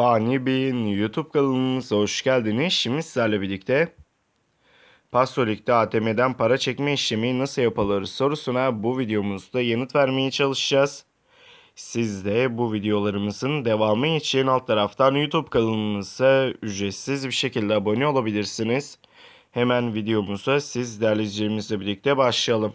Fani Bey'in YouTube kanalımıza hoş geldiniz. Şimdi sizlerle birlikte Pasolik'te ATM'den para çekme işlemi nasıl yapılır sorusuna bu videomuzda yanıt vermeye çalışacağız. Siz de bu videolarımızın devamı için alt taraftan YouTube kanalımıza ücretsiz bir şekilde abone olabilirsiniz. Hemen videomuza siz değerli birlikte başlayalım.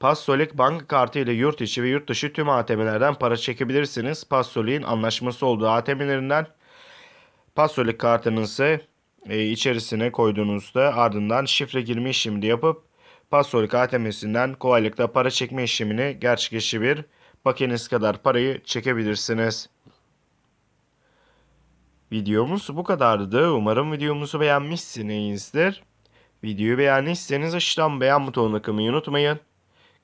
Passolik banka kartı ile yurt içi ve yurt dışı tüm ATM'lerden para çekebilirsiniz. Passolik'in anlaşması olduğu ATM'lerinden Passolik kartınızı e, içerisine koyduğunuzda ardından şifre girme işlemini yapıp Passolik ATM'sinden kolaylıkla para çekme işlemini gerçekleştirebilir. Bakiyeniz kadar parayı çekebilirsiniz. Videomuz bu kadardı. Umarım videomuzu beğenmişsinizdir. Videoyu beğendiyseniz aşağıdan beğen butonuna kılmayı unutmayın.